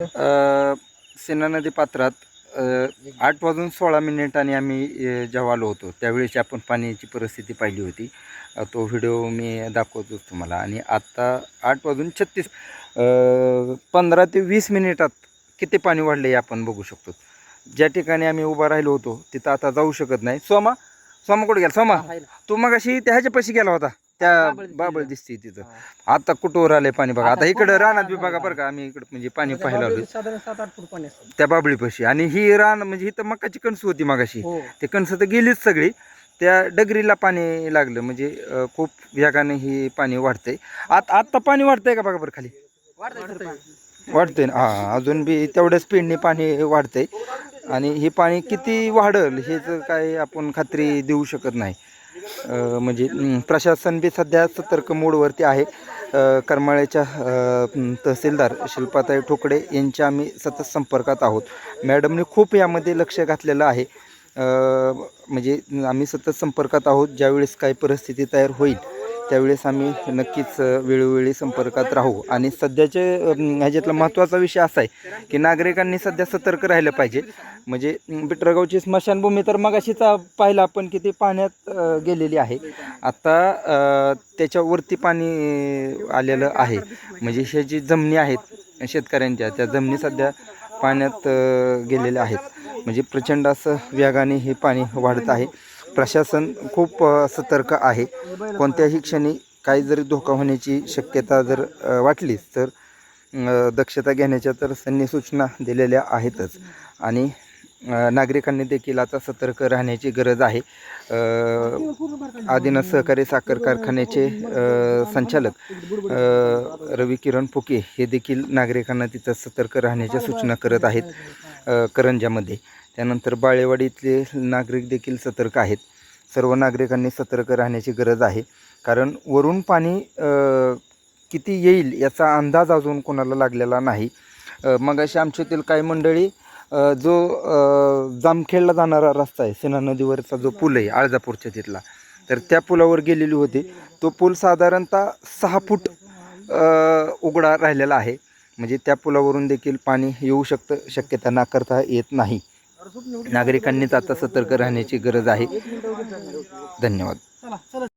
अ, सेना नदी पात्रात अ, आठ वाजून सोळा मिनिटांनी आम्ही अ, जेव्हा आलो होतो त्यावेळेची आपण पाण्याची परिस्थिती पाहिली होती. अ, तो व्हिडिओ मी दाखवतोच तुम्हाला. आणि आत्ता आठ वाजून छत्तीस पंधरा ते वीस मिनिटात किती पाणी वाढले हे आपण बघू शकतो. ज्या ठिकाणी आम्ही उभा राहिलो होतो तिथं आता जाऊ शकत नाही. सोमा सोमा कुठे गेला? सोमा तू मग अशी त्या ह्याच्या पैसे गेला होता. त्या बाबळ दिसते. तिथं. आता कुठवर आले पाणी बघा. आता इकडं रानात बी बघा आलं. बरं का आम्ही इकडं म्हणजे पाणी पाहायला आलोय. साधारण सात आठ फूट पाणी असतं. त्या बाबळीपाशी आणि ही रान म्हणजे इथं मकाची कणस होती मागाशी. हो. ते कणस तर गेलीच सगळी. त्या डगरीला पाणी लागलं. म्हणजे अं, खूप वेगाने ही पाणी वाढतंय. आत आत्ता पाणी वाढतंय का बघा बरं खाली? वाढतंय ना? हां अजून बी तेवढ्या स्पीडने पाणी वाढतंय. आणि हे पाणी किती वाढल हे जर काय आपण खात्री देऊ शकत नाही. म्हणजे प्रशासन बी सध्या सतर्क मोडवरती आहे. करमाळ्याच्या तहसीलदार शिल्पाताई ठोकडे यांच्या आम्ही सतत संपर्कात आहोत. मॅडमने खूप यामध्ये लक्ष घातलेलं आहे. म्हणजे आम्ही सतत संपर्कात आहोत. ज्यावेळेस काही परिस्थिती तयार होईल त्यावेळेस आम्ही नक्कीच वेळोवेळी संपर्कात राहू. आणि सध्याचे ह्याच्यातला महत्त्वाचा विषय असा आहे की नागरिकांनी सध्या सतर्क राहिलं पाहिजे. म्हणजे पिटरगावची स्मशानभूमी तर मग पाहिला पाहिलं आपण की ती पाण्यात गेलेली आहे. आता त्याच्यावरती पाणी आलेलं आहे. म्हणजे ह्या जी जमिनी आहेत शेतकऱ्यांच्या त्या जमिनी सध्या पाण्यात गेलेल्या आहेत. म्हणजे प्रचंड असं वेगाने हे पाणी वाढत आहे. प्रशासन खूप सतर्क आहे. कोणत्याही क्षणी काही जरी धोका होण्याची शक्यता जर वाटलीच तर दक्षता घेण्याच्या तर सैन्य सूचना दिलेल्या आहेतच. आणि नागरिकांनी देखील आता सतर्क राहण्याची गरज आहे. अ, आदिनाथ सहकारी साखर कारखान्याचे संचालक रवी किरण फुके हे देखील नागरिकांना तिथं सतर्क राहण्याच्या सूचना करत आहेत करंजामध्ये त्यानंतर बाळेवाडीतले नागरिक देखील सतर्क आहेत. सर्व नागरिकांनी सतर्क राहण्याची गरज आहे. कारण वरून पाणी किती येईल याचा अंदाज अजून कोणाला लागलेला नाही. मग अशी आमच्यातील काही मंडळी जो जामखेडला जाणारा रस्ता आहे सेना नदीवरचा जो पूल आहे आळजापूरच्या तिथला तर त्या पुलावर गेलेली होती. तो पूल साधारणतः सहा फूट उघडा राहिलेला आहे. म्हणजे त्या पुलावरून देखील पाणी येऊ शकतं शक्यता नाकारता येत नाही. नागरिकांनीच आता सतर्क राहण्याची गरज आहे. धन्यवाद.